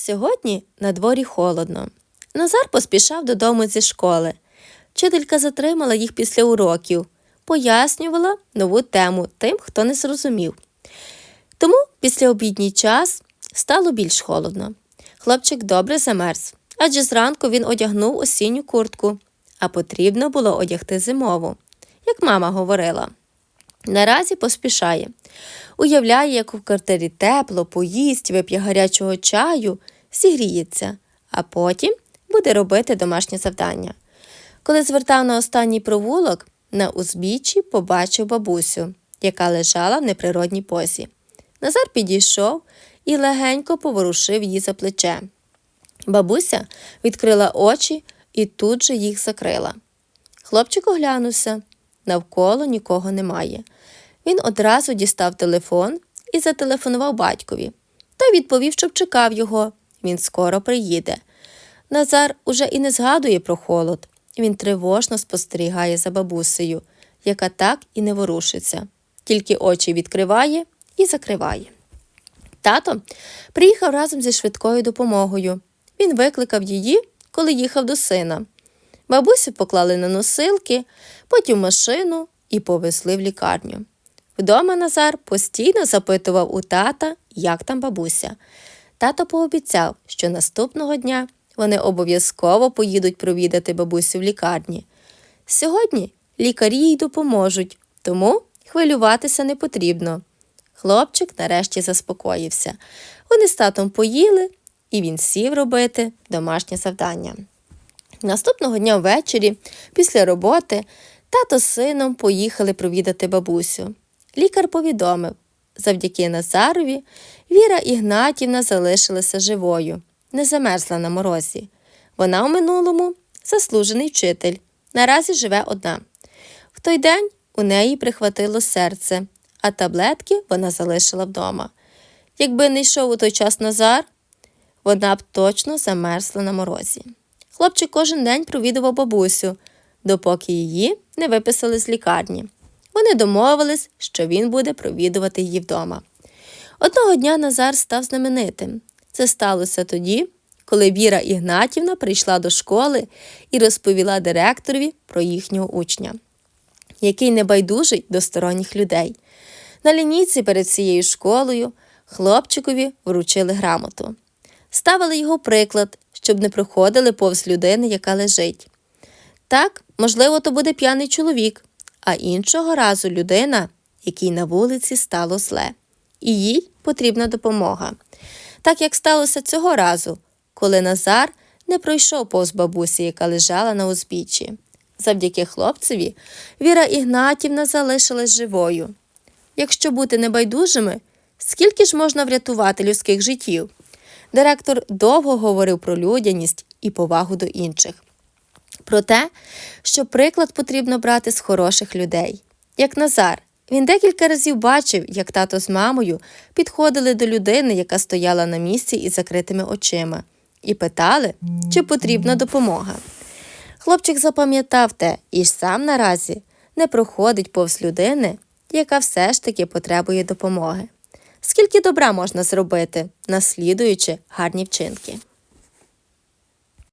Сьогодні на дворі холодно. Назар поспішав додому зі школи. Вчителька затримала їх після уроків, пояснювала нову тему тим, хто не зрозумів. Тому після обідній час стало більш холодно. Хлопчик добре замерз, адже зранку він одягнув осінню куртку, а потрібно було одягти зимову, як мама говорила. Наразі поспішає. Уявляє, як у квартирі тепло, поїсть, вип'є гарячого чаю, зігріється, а потім буде робити домашнє завдання. Коли звертав на останній провулок, на узбіччі побачив бабусю, яка лежала в неприродній позі. Назар підійшов і легенько поворушив її за плече. Бабуся відкрила очі і тут же їх закрила. Хлопчик оглянувся. Навколо нікого немає. Він одразу дістав телефон і зателефонував батькові. Той відповів, щоб чекав його. Він скоро приїде. Назар уже і не згадує про холод. Він тривожно спостерігає за бабусею, яка так і не ворушиться, тільки очі відкриває і закриває. Тато приїхав разом зі швидкою допомогою. Він викликав її, коли їхав до сина. Бабусю поклали на носилки, потім машину і повезли в лікарню. Вдома Назар постійно запитував у тата, як там бабуся. Тато пообіцяв, що наступного дня вони обов'язково поїдуть провідати бабусю в лікарні. Сьогодні лікарі їй допоможуть, тому хвилюватися не потрібно. Хлопчик нарешті заспокоївся. Вони з татом поїли, і він сів робити домашнє завдання. Наступного дня ввечері, після роботи, тато з сином поїхали провідати бабусю. Лікар повідомив, завдяки Назарові Віра Ігнатівна залишилася живою, не замерзла на морозі. Вона у минулому заслужений вчитель, наразі живе одна. В той день у неї прихватило серце, а таблетки вона залишила вдома. Якби не йшов у той час Назар, вона б точно замерзла на морозі. Хлопчик кожен день провідував бабусю, допоки її не виписали з лікарні. Вони домовились, що він буде провідувати її вдома. Одного дня Назар став знаменитим. Це сталося тоді, коли Віра Ігнатівна прийшла до школи і розповіла директорові про їхнього учня, який небайдужий до сторонніх людей. На лінійці перед цією школою хлопчикові вручили грамоту. Ставили його приклад, щоб не проходили повз людини, яка лежить. Так, можливо, то буде п'яний чоловік, а іншого разу людина, якій на вулиці стало зле, і їй потрібна допомога. Так як сталося цього разу, коли Назар не пройшов повз бабусі, яка лежала на узбіччі. Завдяки хлопцеві Віра Ігнатівна залишилась живою. Якщо бути небайдужими, скільки ж можна врятувати людських життів? Директор довго говорив про людяність і повагу до інших, про те, що приклад потрібно брати з хороших людей. Як Назар, він декілька разів бачив, як тато з мамою підходили до людини, яка стояла на місці із закритими очима, і питали, чи потрібна допомога. Хлопчик запам'ятав те і сам наразі не проходить повз людини, яка все ж таки потребує допомоги. Скільки добра можна зробити, наслідуючи гарні вчинки.